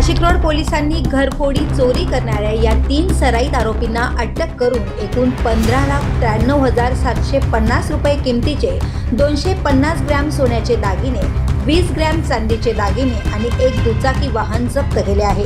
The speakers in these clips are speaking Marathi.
नाशिक रोड पोलिसांनी घरफोडी चोरी करणाऱ्या या तीन सराईत आरोपींना अटक करून एकूण पंधरा लाख त्र्याण्णव हजार सातशे पन्नास रुपये किमतीचे दोनशे पन्नास ग्रॅम सोन्याचे दागिने वीस ग्रॅम चांदीचे दागिने आणि एक दुचाकी वाहन जप्त केले आहे.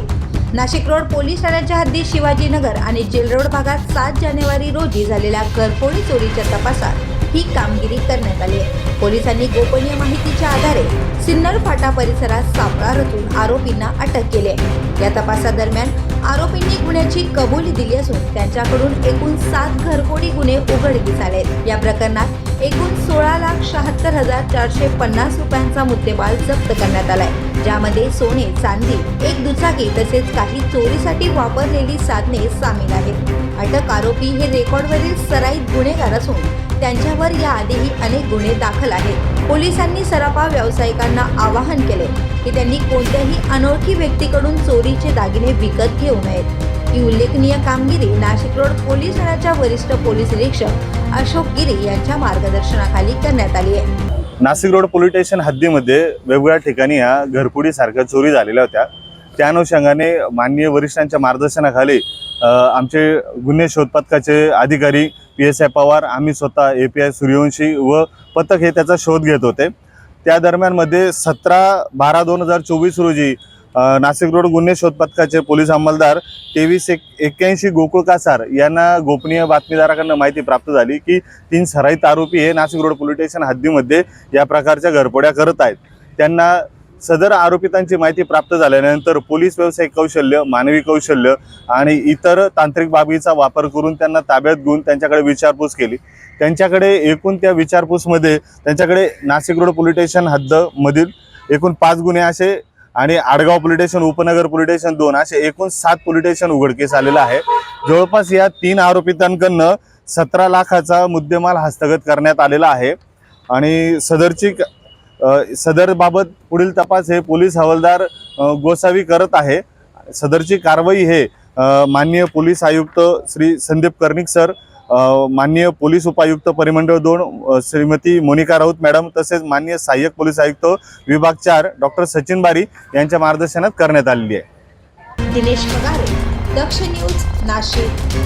नाशिक रोड पोलीस ठाण्याच्या हद्दीत शिवाजीनगर आणि जेल रोड भागात सात जानेवारी रोजी झालेल्या घरफोडी चोरीच्या तपासात ही कामगिरी करण्यात आली आहे. पोलिसांनी गोपनीय माहितीच्या आधारे सिन्नर फाटा परिसरात सापळा रचून आरोपींना अटक केली आहे. या तपासादरम्यान आरोपींनी गुन्ह्याची कबुली दिली असून त्यांच्याकडून एकूण सात घरफोडी गुन्हे उघडकीस आले आहेत. या प्रकरणात एकूण सोळा लाख शहात्तर हजार चारशे पन्नास रुपयांचा मुद्देमाल जप्त करण्यात आलाय. ज्यामध्ये सोने चांदी एक दुचाकी तसेच काही चोरीसाठी वापरलेली साधने सामील आहेत. अटक आरोपी हे रेकॉर्डवरील सराईत गुन्हेगार असून त्यांच्यावर याआधीही अनेक गुन्हे दाखल आहेत. पोलिसांनी सराफा व्यावसायिकांना आवाहन केले की त्यांनी कोणत्याही अनोळखी व्यक्तीकडून चोरीचे दागिने विकत घेऊ नयेत. ही उल्लेखनीय कामगिरी नाशिक रोड पोलीस ठाण्याच्या वरिष्ठ पोलीस निरीक्षक अशोक गिरी यांच्या मार्गदर्शनाखाली करण्यात आली आहे. नाशिक रोड पोलीस स्टेशन हद्दीमध्ये वेगवेगळ्या ठिकाणी या घरपुडीसारख्या चोरी झालेल्या होत्या. त्या अनुषंगाने माननीय वरिष्ठांच्या मार्गदर्शनाखाली आमचे गुन्हे शोध पथकाचे अधिकारी पी एस आय पवार आम्ही स्वतः ए पी आय सूर्यवंशी व पथक हे त्याचा शोध घेत होते. त्या दरम्यानमध्ये सतरा बारा दोन हजार चोवीस रोजी नाशिक रोड गुन्हे शोध पथकाचे पोलीस अंमलदार तेवीस एक एक्क्याऐंशी गोकुळ कासार यांना गोपनीय बातमीदाराकडनं माहिती प्राप्त झाली की तीन सराईत आरोपी हे नाशिक रोड पोलीस स्टेशन हद्दीमध्ये या प्रकारच्या घरपोड्या करत आहेत. त्यांना सदर आरोपितांची माहिती प्राप्त झाल्यानंतर पोलीस व्यावसायिक कौशल्य मानवी कौशल्य आणि इतर तांत्रिक बाबीचा वापर करून त्यांना ताब्यात घेऊन त्यांच्याकडे विचारपूस केली. त्यांच्याकडे एकूण त्या विचारपूसमध्ये त्यांच्याकडे नाशिक रोड पोलीस स्टेशन हद्दमधील एकूण पाच गुन्हे असे आणि Adgaon police station Upnagar police station दोन असे एकूण सात पोलीस स्टेशन उघडकीस आलेलं आहे. जवळपास या तीन आरोपितांकडनं सतरा लाखाचा मुद्देमाल हस्तगत करण्यात आलेला आहे. आणि सदरची सदरबाबत पुढील तपास हे पोलीस हवालदार गोसावी करत आहे. सदरची कारवाई हे माननीय पोलीस आयुक्त श्री संदीप कर्णिक सर माननीय पोलीस उपायुक्त परिमंडळ दोन श्रीमती मोनिका राऊत मॅडम तसेच माननीय सहाय्यक पोलीस आयुक्त विभाग चार डॉक्टर सचिन बारी यांच्या मार्गदर्शनात करण्यात आलेली आहे. दिनेश पगारे दक्ष न्यूज नाशिक.